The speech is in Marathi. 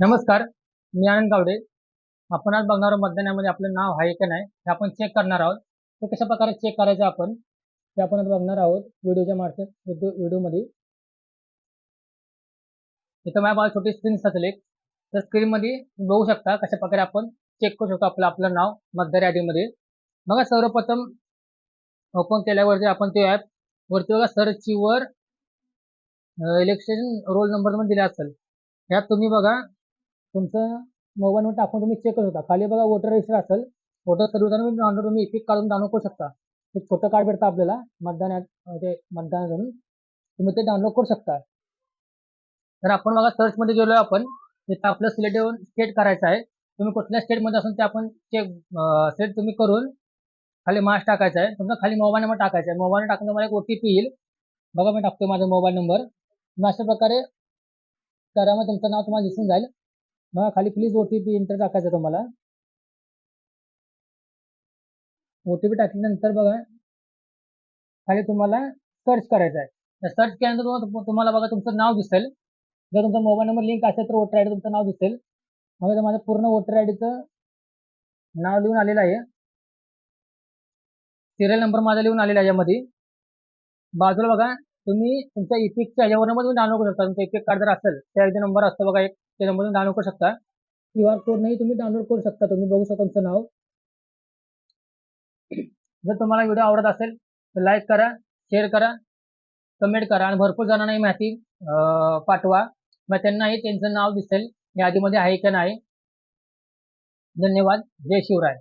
नमस्कार मी आनंद गावडे. आपण आज बघणार आहोत मतदानामध्ये आपलं नाव आहे का नाही हे आपण चेक करणार आहोत. ते कशा प्रकारे चेक करायचं आपण ते आपण बघणार आहोत व्हिडिओच्या मार्फत व्हिडिओ व्हिडिओमध्ये. इथं माझ्या बाबा छोटी स्क्रीन सचले तर स्क्रीनमध्ये बघू शकता कशा प्रकारे आपण चेक करू शकतो आपलं आपलं नाव मतदार यादीमध्ये. बघा सर्वप्रथम ओपन केल्यावरती आपण ते ॲप वरती बघा सर्चवर इलेक्शन रोल नंबरमध्ये दिला असेल. ह्यात तुम्ही बघा तुमचं मोबाईलवर टाकून तुम्ही चेक करू शकता खाली बघा वोटर रजिस्टर असेल वोटर सर्व्हिस डाउनलोड तुम्ही इपिक काढून डाउनलोड करू शकता. ते छोटं कार्ड भेटतं आपल्याला मतदान ते मतदान करून तुम्ही ते डाउनलोड करू शकता. तर आपण बघा सर्चमध्ये गेलो आपण. तिथं आपलं सिलेक्ट येऊन स्टेट करायचं आहे. तुम्ही कुठल्या स्टेटमध्ये असून ते आपण चेक सेट तुम्ही करून खाली मास्क टाकायचा आहे. तुमचा खाली मोबाईल नंबर टाकायचा आहे. मोबाईल टाकून तुम्हाला एक ओ टी पी येईल. बघा मी टाकतो माझा मोबाईल नंबर मग अशा प्रकारे करा मग तुमचं नाव तुम्हाला दिसून जाईल. बघा खाली please O T P enter टाकायचं आहे तुम्हाला. ओ टी पी टाकल्यानंतर बघा खाली तुम्हाला सर्च करायचं आहे. सर्च केल्यानंतर तुम्हाला बघा तुमचं नाव दिसेल. जर तुमचा मोबाईल नंबर लिंक असेल तर वोटर आय डी तुमचं नाव दिसेल. मग इथं माझं पूर्ण वोटर आय डीचं नाव लिहून आलेलं आहे. सिरियल नंबर माझा लिहून आलेला आहे यामध्ये. बाजूला बघा तुम्ही तुमच्या इपिकच्या ह्याच्यावर तुम्ही डाउनलोड करू शकता. तुमचा इपिक कार्ड जर असेल त्या नंबर असतो बघा एक त्या नंबर तुम्ही डाउनलोड करू शकता. क्यू आर कोडनेही तुम्ही डाउनलोड करू शकता. तुम्ही बघू शकता तुमचं नाव. जर तुम्हाला व्हिडिओ आवडत असेल तर लाईक करा शेअर करा कमेंट करा आणि भरपूर जणांना ही माहिती पाठवा. मग त्यांनाही त्यांचं नाव दिसेल. यादीमध्ये आहे का नाही? धन्यवाद. जय शिवराय.